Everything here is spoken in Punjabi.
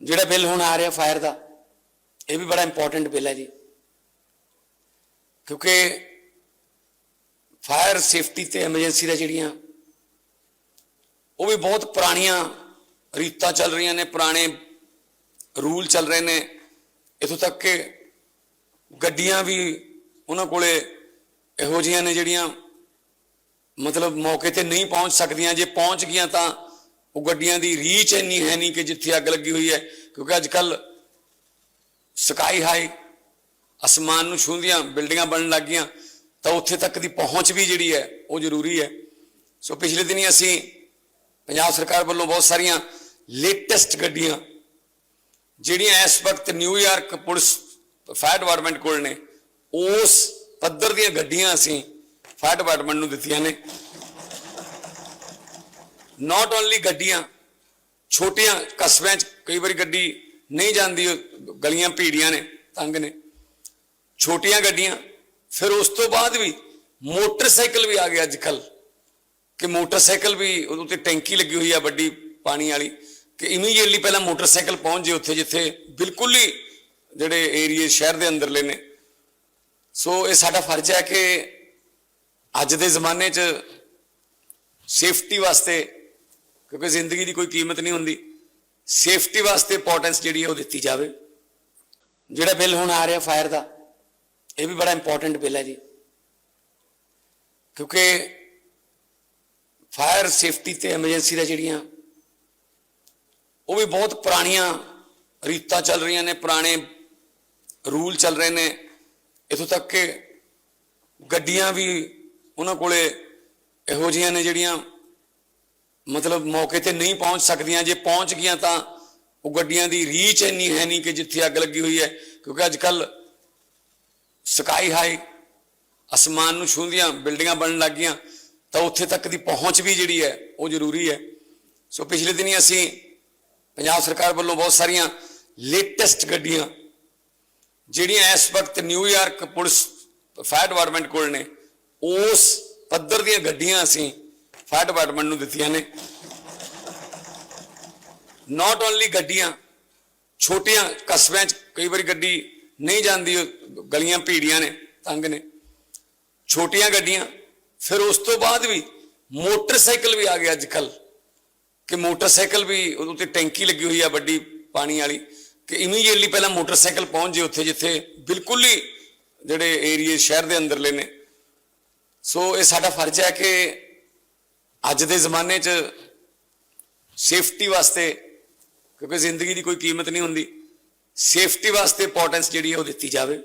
ਜਿਹੜਾ ਬਿੱਲ ਹੁਣ ਆ ਰਿਹਾ ਫਾਇਰ ਦਾ, ਇਹ ਵੀ ਬੜਾ ਇੰਪੋਰਟੈਂਟ ਬਿੱਲ ਹੈ ਜੀ। ਕਿਉਂਕਿ ਫਾਇਰ ਸੇਫਟੀ ਤੇ ਐਮਰਜੈਂਸੀ ਦਾ ਜਿਹੜੀਆਂ, ਉਹ ਵੀ ਬਹੁਤ ਪੁਰਾਣੀਆਂ ਰੀਤਾਂ ਚੱਲ ਰਹੀਆਂ ਨੇ, ਪੁਰਾਣੇ ਰੂਲ ਚੱਲ ਰਹੇ ਨੇ। ਇਥੋਂ ਤੱਕ ਕਿ ਗੱਡੀਆਂ ਵੀ ਉਹਨਾਂ ਕੋਲੇ ਇਹੋ ਜਿਹੀਆਂ ਨੇ ਜਿਹੜੀਆਂ ਮਤਲਬ ਮੌਕੇ ਤੇ ਨਹੀਂ ਪਹੁੰਚ ਸਕਦੀਆਂ। ਜੇ ਪਹੁੰਚ ਗਈਆਂ ਤਾਂ ਉਹ ਗੱਡੀਆਂ ਦੀ ਰੀਚ ਇੰਨੀ ਹੈ ਨਹੀਂ ਕਿ ਜਿੱਥੇ ਅੱਗ ਲੱਗੀ ਹੋਈ ਹੈ, ਕਿਉਂਕਿ ਅੱਜ ਕੱਲ ਸਕਾਈ ਹਾਈ ਅਸਮਾਨ ਨੂੰ ਛੂੰਹਦੀਆਂ ਬਿਲਡਿੰਗਾਂ ਬਣਨ ਲੱਗ ਗਈਆਂ, ਤਾਂ ਉੱਥੇ ਤੱਕ ਦੀ ਪਹੁੰਚ ਵੀ ਜਿਹੜੀ ਹੈ, ਉਹ ਜ਼ਰੂਰੀ ਹੈ। ਸੋ ਪਿਛਲੇ ਦਿਨੀ ਅਸੀਂ ਪੰਜਾਬ ਸਰਕਾਰ ਵੱਲੋਂ ਬਹੁਤ ਸਾਰੀਆਂ ਲੇਟੈਸਟ ਗੱਡੀਆਂ, ਜਿਹੜੀਆਂ ਇਸ ਵਕਤ ਨਿਊਯਾਰਕ ਪੁਲਿਸ ਫਾਇਰ ਡਿਪਾਰਟਮੈਂਟ ਕੋਲ ਨੇ, ਉਸ ਪੱਧਰ ਦੀਆਂ ਗੱਡੀਆਂ ਅਸੀਂ ਫਾਇਰ ਡਿਪਾਰਟਮੈਂਟ ਨੂੰ ਦਿੱਤੀਆਂ ਨੇ। ਨਾਟ ਓਨਲੀ ਗੱਡੀਆਂ, ਛੋਟੀਆਂ ਕਸਬਿਆਂ 'ਚ ਕਈ ਵਾਰੀ ਗੱਡੀ ਨਹੀਂ ਜਾਂਦੀ, ਗਲੀਆਂ ਭੀੜੀਆਂ ਨੇ, ਤੰਗ ਨੇ। ਛੋਟੀਆਂ ਗੱਡੀਆਂ, ਫਿਰ ਉਸ ਤੋਂ ਬਾਅਦ ਵੀ ਮੋਟਰਸਾਈਕਲ ਵੀ ਆ ਗਿਆ ਅੱਜ ਕੱਲ ਕਿ ਮੋਟਰਸਾਈਕਲ ਵੀ ਉਹਦੇ ਉੱਤੇ ਟੈਂਕੀ ਲੱਗੀ ਹੋਈ ਆ ਵੱਡੀ ਪਾਣੀ ਵਾਲੀ, ਕਿ ਇਮੀਡੀਏਟਲੀ ਪਹਿਲਾਂ ਮੋਟਰਸਾਈਕਲ ਪਹੁੰਚ ਜੇ ਉੱਥੇ, ਜਿੱਥੇ ਬਿਲਕੁਲ ਹੀ ਜਿਹੜੇ ਏਰੀਏ ਸ਼ਹਿਰ ਦੇ ਅੰਦਰਲੇ ਨੇ। ਸੋ ਇਹ ਸਾਡਾ ਫਰਜ਼ ਹੈ ਕਿ ਅੱਜ ਦੇ ਜ਼ਮਾਨੇ 'ਚ ਸੇਫਟੀ ਵਾਸਤੇ ਕਿਉਂਕਿ ਜ਼ਿੰਦਗੀ ਦੀ ਕੋਈ ਕੀਮਤ ਨਹੀਂ ਹੁੰਦੀ। ਸੇਫਟੀ ਵਾਸਤੇ ਇੰਪੋਰਟੈਂਸ ਜਿਹੜੀ ਹੈ ਉਹ ਦਿੱਤੀ ਜਾਵੇ। ਜਿਹੜਾ ਬਿੱਲ ਹੁਣ ਆ ਰਿਹਾ ਫਾਇਰ ਦਾ, ਇਹ ਵੀ ਬੜਾ ਇੰਪੋਰਟੈਂਟ ਬਿੱਲ ਹੈ ਜੀ। ਕਿਉਂਕਿ ਫਾਇਰ ਸੇਫਟੀ ਤੇ ਐਮਰਜੈਂਸੀ ਦਾ ਜਿਹੜੀਆਂ, ਉਹ ਵੀ ਬਹੁਤ ਪੁਰਾਣੀਆਂ ਰੀਤਾਂ ਚੱਲ ਰਹੀਆਂ ਨੇ, ਪੁਰਾਣੇ ਰੂਲ ਚੱਲ ਰਹੇ ਨੇ। ਇਥੋਂ ਤੱਕ ਕਿ ਗੱਡੀਆਂ ਵੀ ਉਹਨਾਂ ਕੋਲੇ ਇਹੋ ਜਿਹੀਆਂ ਨੇ ਜਿਹੜੀਆਂ ਮਤਲਬ ਮੌਕੇ ਤੇ ਨਹੀਂ ਪਹੁੰਚ ਸਕਦੀਆਂ, ਜੇ ਪਹੁੰਚ ਗਈਆਂ ਤਾਂ ਉਹ ਗੱਡੀਆਂ ਦੀ ਰੀਚ ਇੰਨੀ ਹੈ ਨਹੀਂ ਕਿ ਜਿੱਥੇ ਅੱਗ ਲੱਗੀ ਹੋਈ ਹੈ, ਕਿਉਂਕਿ ਅੱਜ ਕੱਲ ਸਕਾਈ ਹਾਈ ਅਸਮਾਨ ਨੂੰ ਛੂੰਹਦੀਆਂ, ਬਿਲਡਿੰਗਾਂ ਬਣਨ ਲੱਗ ਗਈਆਂ, ਤਾਂ ਉੱਥੇ ਤੱਕ ਦੀ ਪਹੁੰਚ ਵੀ ਜਿਹੜੀ ਹੈ, ਉਹ ਜ਼ਰੂਰੀ ਹੈ। ਸੋ ਪਿਛਲੇ ਦਿਨੀ ਅਸੀਂ ਪੰਜਾਬ ਸਰਕਾਰ ਵੱਲੋਂ ਬਹੁਤ ਸਾਰੀਆਂ ਲੇਟੈਸਟ ਗੱਡੀਆਂ, ਜਿਹੜੀਆਂ ਇਸ ਵਕਤ ਨਿਊਯਾਰਕ ਪੁਲਿਸ ਫਾਇਰ ਡਿਪਾਰਟਮੈਂਟ ਕੋਲ ਨੇ, ਉਸ ਪੱਧਰ ਦੀਆਂ ਗੱਡੀਆਂ ਅਸੀਂ ਫਾਇਰ ਡਿਪਾਰਟਮੈਂਟ ਨੂੰ ਦਿੱਤੀਆਂ ਨੇ। ਨਾਟ ਓਨਲੀ ਗੱਡੀਆਂ, ਛੋਟੀਆਂ ਕਸਬਿਆਂ 'ਚ ਕਈ ਵਾਰੀ ਗੱਡੀ ਨਹੀਂ ਜਾਂਦੀ, ਗਲੀਆਂ ਭੀੜੀਆਂ ਨੇ, ਤੰਗ ਨੇ। ਛੋਟੀਆਂ ਗੱਡੀਆਂ, ਫਿਰ ਉਸ ਤੋਂ ਬਾਅਦ ਵੀ ਮੋਟਰਸਾਈਕਲ ਵੀ ਆ ਗਿਆ ਅੱਜ ਕੱਲ ਕਿ ਮੋਟਰਸਾਈਕਲ ਵੀ ਉਹਦੇ ਉੱਤੇ ਟੈਂਕੀ ਲੱਗੀ ਹੋਈ ਆ ਵੱਡੀ ਪਾਣੀ ਵਾਲੀ, ਕਿ ਇਮੀਡੀਏਟਲੀ ਪਹਿਲਾਂ ਮੋਟਰਸਾਈਕਲ ਪਹੁੰਚ ਜੇ ਉੱਥੇ ਜਿੱਥੇ ਬਿਲਕੁਲ ਹੀ ਜਿਹੜੇ ਏਰੀਏ ਸ਼ਹਿਰ ਦੇ ਅੰਦਰਲੇ ਨੇ। ਸੋ ਇਹ ਸਾਡਾ ਫਰਜ਼ ਹੈ ਕਿ ਅੱਜ ਦੇ ਜ਼ਮਾਨੇ 'ਚ ਸੇਫਟੀ ਵਾਸਤੇ, ਕਿਉਂਕਿ ਜ਼ਿੰਦਗੀ ਦੀ ਕੋਈ ਕੀਮਤ ਨਹੀਂ ਹੁੰਦੀ ਸੇਫਟੀ ਵਾਸਤੇ ਇੰਪੋਰਟੈਂਸ ਜਿਹੜੀ ਹੈ ਉਹ ਦਿੱਤੀ ਜਾਵੇ।